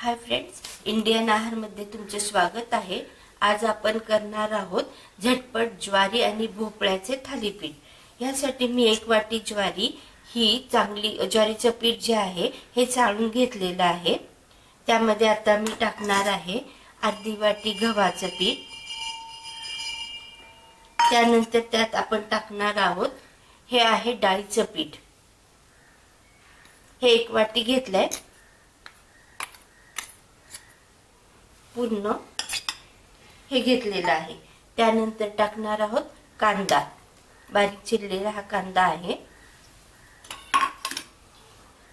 Hi friends Indian आहारमध्ये तुमचे स्वागत आहे. आज आपण करणार आहोत झटपट ज्वारी आणि भोपळ्याचे थालीपीठ. यासाठी मी एक वाटी ज्वारी ही चांगली ज्वारीचं पीठ जे आहे हे चाळून घेतलेलं आहे. त्यामध्ये आता मी टाकणार आहे अर्धी वाटी गव्हाचं पीठ. त्यानंतर त्यात आपण टाकणार आहोत हे आहे डाळीचं पीठ. हे एक वाटी घेतलंय. पूर्ण हे घेतलेलं आहे. त्यानंतर टाकणार आहोत कांदा. बारीक चिरलेला हा कांदा आहे.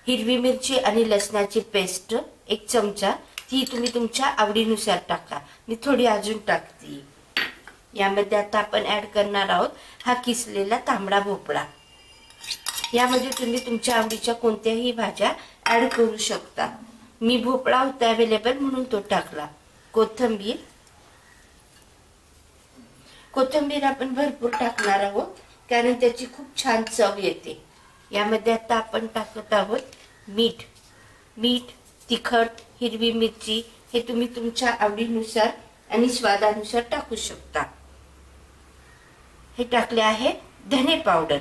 हिरवी मिरची आणि लसणाची पेस्ट एक चमचा. ती तुम्ही तुमच्या आवडीनुसार टाका. मी थोडी अजून टाकते. यामध्ये आता आपण ऍड करणार आहोत हा किसलेला तांबडा भोपळा. यामध्ये तुम्ही तुमच्या आवडीच्या कोणत्याही भाज्या ऍड करू शकता. मी भोपळा होता अवेलेबल म्हणून तो टाकला. कोथंबीर. कोथंबीर आपण भरपूर टाकणार आहोत कारण त्याची खूप छान चव येते. यामध्ये आता आपण टाकत आहोत मीठ. मीठ तिखट हिरवी मिरची हे तुम्ही तुमच्या आवडीनुसार आणि स्वादानुसार टाकू शकता. हे टाकले आहे धने पावडर.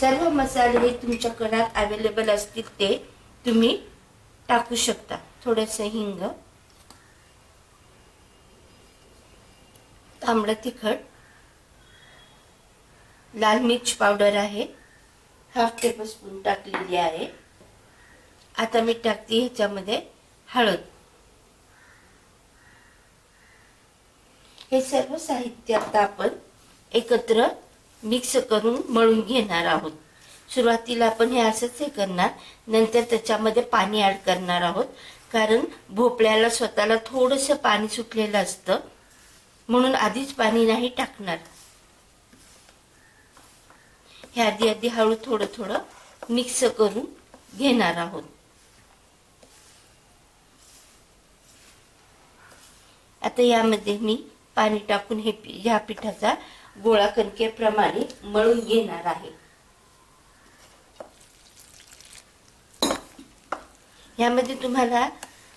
सर्व मसाले हे तुमच्या कणात अवेलेबल असतील ते तुम्ही टाकू शकता. थोडस हिंग तांबडं तिखट. लाल मिर्च पावडर आहे. हाफ टेबलस्पून टाकलेली आहे. आता मी टाकते ह्याच्यामध्ये हळद. हे सर्व साहित्य आता आपण एकत्र मिक्स करून मळून घेणार आहोत. सुरुवातीला आपण हे असंच हे करणार नंतर त्याच्यामध्ये पाणी ॲड करणार आहोत. कारण भोपळ्याला स्वतःला थोडंसं पाणी सुटलेलं असतं. म्हणून आधीच पाणी नाही टाकणार. हे आधी आधी हळू थोडं थोडं मिक्स करून घेणार आहोत. आता यामध्ये मी पाणी टाकून हे ह्या पिठाचा गोळा कणकेप्रमाणे मळून घेणार आहे. यामध्ये तुम्हाला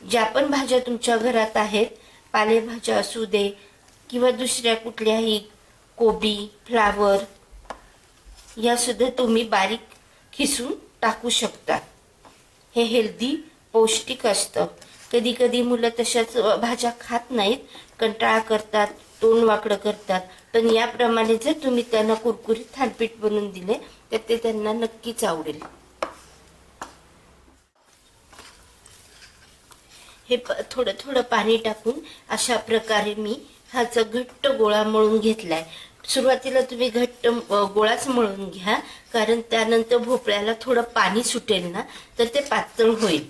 ज्या पण भाज्या तुमच्या घरात आहेत पालेभाज्या असू दे किंवा दुसऱ्या कुठल्याही कोबी फ्लावर यासुद्धा तुम्ही बारीक खिसून टाकू शकता. हे हेल्दी पौष्टिक असतं. कधी कधी मुलं तशाच भाज्या खात नाहीत कंटाळा करतात तोंड वाकडं करतात. पण याप्रमाणे जर तुम्ही त्यांना कुरकुरीत थालपीठ बनवून दिले तर ते त्यांना नक्कीच आवडेल. हे थोडं थोडं पाणी टाकून अशा प्रकारे मी ह्याचा घट्ट गोळा मळून घेतलाय. सुरुवातीला तुम्ही घट्ट गोळाच मळून घ्या कारण त्यानंतर भोपळ्याला थोडं पाणी सुटेल ना तर ते पातळ होईल.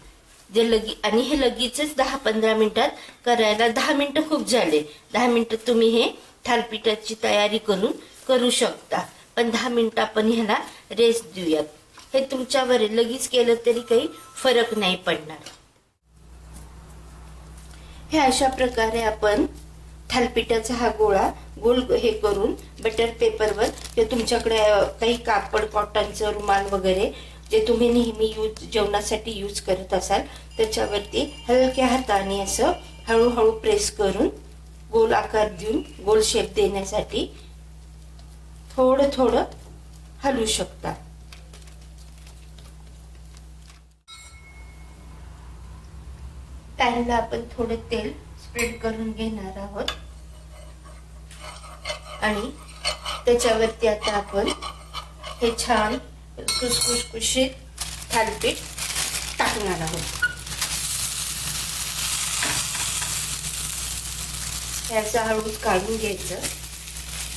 जे लगी आणि हे लगेचच दहा पंधरा मिनिटात करायला दहा मिनिटं खूप झाले. दहा मिनिटं तुम्ही हे थालपिठाची तयारी करून करू शकता. पण दहा मिनिटं आपण ह्याला रेस्ट देऊयात. हे तुमच्यावर लगेच केलं तरी काही फरक नाही पडणार. हे अशा प्रकारे आपण थालपिठाचा हा गोळा गोल हे करून बटर पेपरवर किंवा तुमच्याकडे काही कापड कॉटनचं रुमाल वगैरे जे तुम्ही नेहमी यूज जेवणासाठी यूज करत असाल त्याच्यावरती हलक्या हाताने असं हळूहळू प्रेस करून गोल आकार देऊन गोल शेप देण्यासाठी थोडं थोडं हलू शकता. पॅनला आपण थोडं तेल स्प्रेड करून घेणार आहोत. आणि त्याच्यावरती आता आपण हे छान खुसखुसखुशीत थालपीठ टाकणार आहोत. याचं हळूच काढून घ्यायचं.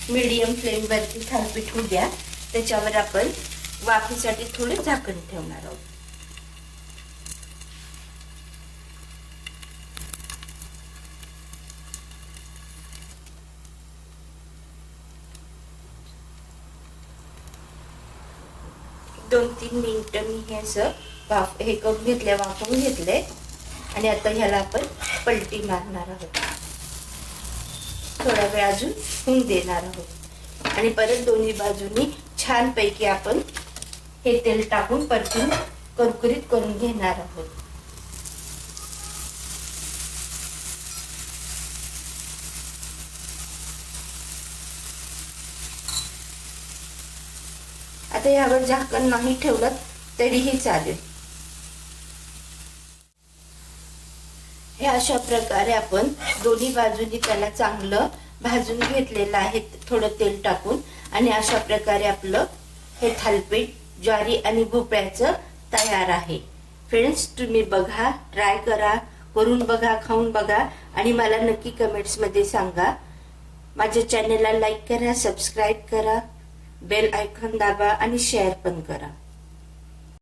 मीडियम फ्लेमवरती थालपीठ होऊ द्या. त्याच्यावर आपण वाफीसाठी थोडे झाकण ठेवणार आहोत. दोन तीन मिनटं मी हे असं वाफ हे करून घेतले वाफवून घेतले आणि आता ह्याला आपण पलटी मारणार आहोत. थोडा वेळ अजून होऊन देणार आहोत. आणि परत दोन्ही बाजूनी छानपैकी आपण हे तेल टाकून परतून कुरकुरीत करून घेणार आहोत. आता यावर झाकण नाही ठेवलं तरीही चालेल. हे अशा प्रकारे आपण दोन्ही बाजूनी त्याला चांगलं भाजून घेतलेलं आहे थोडं तेल टाकून. आणि अशा प्रकारे आपलं हे थालपीठ ज्वारी आणि भोपळ्याचं तयार आहे. फ्रेंड्स तुम्ही बघा ट्राय करा करून बघा खाऊन बघा. आणि मला नक्की कमेंट्समध्ये सांगा. माझ्या चॅनलला लाईक करा सबस्क्राईब करा. बेल आयकॉन दाबा आणि शेअर पण करा.